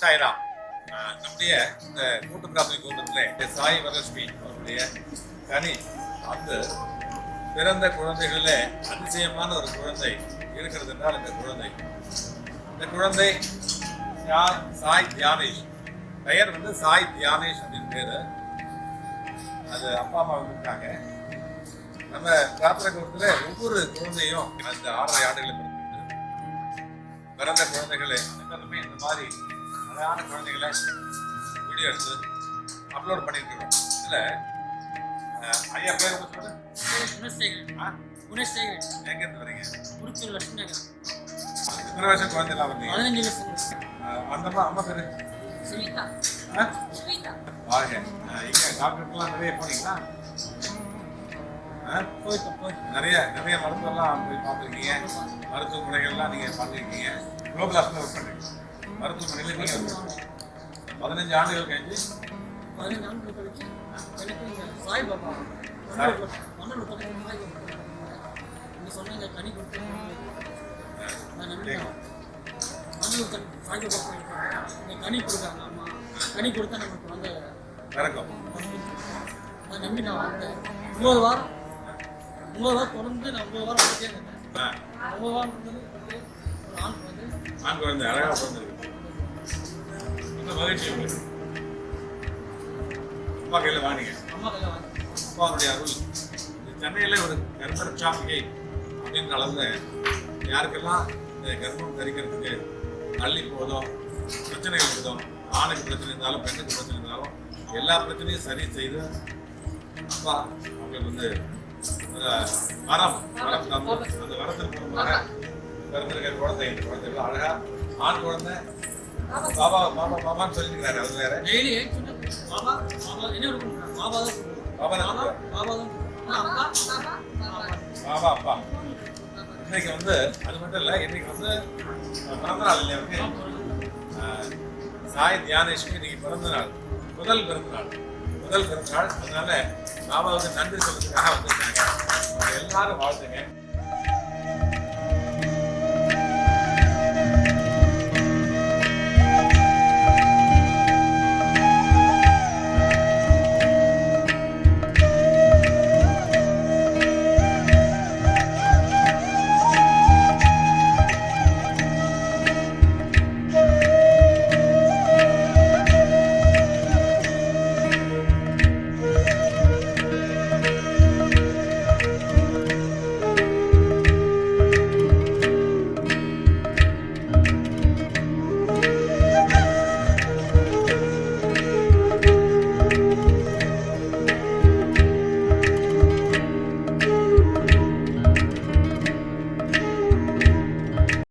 சாய்ராம். நம்முடைய இந்த கூட்டு பிரார்த்தனை கூட்டத்தில் சாய் வரலட்சுமி அவருடைய கனி அந்த பிறந்த குழந்தைகளில் அதிசயமான ஒரு குழந்தை இருக்கிறது என்றால் இந்த குழந்தை. இந்த குழந்தை யார்? சாய் தியானேஷ். பெயர் வந்து சாய் தியானேஷ் அப்படின்னு பேர். அது அப்பா அம்மா இருக்காங்க நம்ம பிரார்த்தனை கூட்டத்தில் ஒவ்வொரு குழந்தையும் அந்த ஆறரை ஆண்டுகளை பிறந்த குழந்தைகளை எல்லாருமே இந்த மாதிரி அழகான குழந்தைகளை வீடியோ எடுத்து அப்லோட் பண்ணியிருக்கிறோம். இதுல ஐயா பேர் உங்க சொல்லு குணசேகரன்? குணசேகரன் எங்க இருந்து வரீங்க? முருத்தூர் லட்சுமி நகர் இத்தனை வருஷம் குழந்தைலாம் வந்தீங்க? பதினஞ்சு வருஷம் அந்த அம்மா பேரு? சுனிதா? சுனிதா. வாங்க இங்க நிறைய போனீங்களா? நிறைய நிறைய மருத்துவம்லாம் போய் பார்த்துருக்கீங்க. மருத்துவ முறைகள்லாம் நீங்க பார்த்துருக்கீங்க. குளோபல் ஹாஸ்பிட்டல் ஒர்க் மருத்துவமனையில் நீங்க வந்து பதினஞ்சு ஆண்டுகள் கழிஞ்சு சாய்பாபா சொன்னீங்க கனி கொடுத்து நான் கண் சாய்பாபா இந்த கனி கொடுத்தாங்க அம்மா கனி கொடுத்தா நமக்கு வந்து பிறக்கும் நான் நம்பி நான் வந்தேன் ஒன்பது வாரம் ஒன்பது வாரம் தொடர்ந்து நான் ஒன்பது வாரம் ஆ, ஒன்பது வாரம் வந்து ஆண் குழந்தை அழகா பிறந்திருக்கு. ரொம்ப மகிழ்ச்சி உங்களுக்கு. அப்பா கையில் வாங்கிங்க அப்பாவுடைய அருள். இந்த சென்னையில் ஒரு கர்ப்பரட்சாமிகை அப்படின்ற அளவில் யாருக்கெல்லாம் இந்த கர்ப்பம் தரிக்கிறதுக்கு தள்ளி போதும் பிரச்சனைகள் இருக்குதோ ஆணுக்கு பிரச்சனை இருந்தாலும் பெண்ணுக்கு பிரச்சனை இருந்தாலும் எல்லா பிரச்சனையும் சரி செய்து அப்பா அவங்களுக்கு வந்து வரம் வரம் தந்து அந்த வரத்திற்கு மூலமாக குழந்தை இந்த குழந்தை அழகா ஆண் குழந்தை. பாபா பாபா பாபான்னு சொல்லியிருக்கிறாரு அது வேற. டெய்லி பாபா பாபா என்ன இருக்கும் பாபா தான் பாபா தான் பாபா தான் அப்பா? இன்னைக்கு வந்து அது மட்டும் இல்லை இன்னைக்கு வந்து அஹ், பிறந்த நாள் இல்லையா அவருக்கு? சாய் தியானேஷ்க்கு இன்னைக்கு பிறந்த நாள். முதல் பிறந்த நாள். முதல் பிறந்த நாள். அதனால பாபாவுக்கு நன்றி சொல்றதுக்காக வந்திருக்காங்க. எல்லாரும் வாழ்த்துங்க.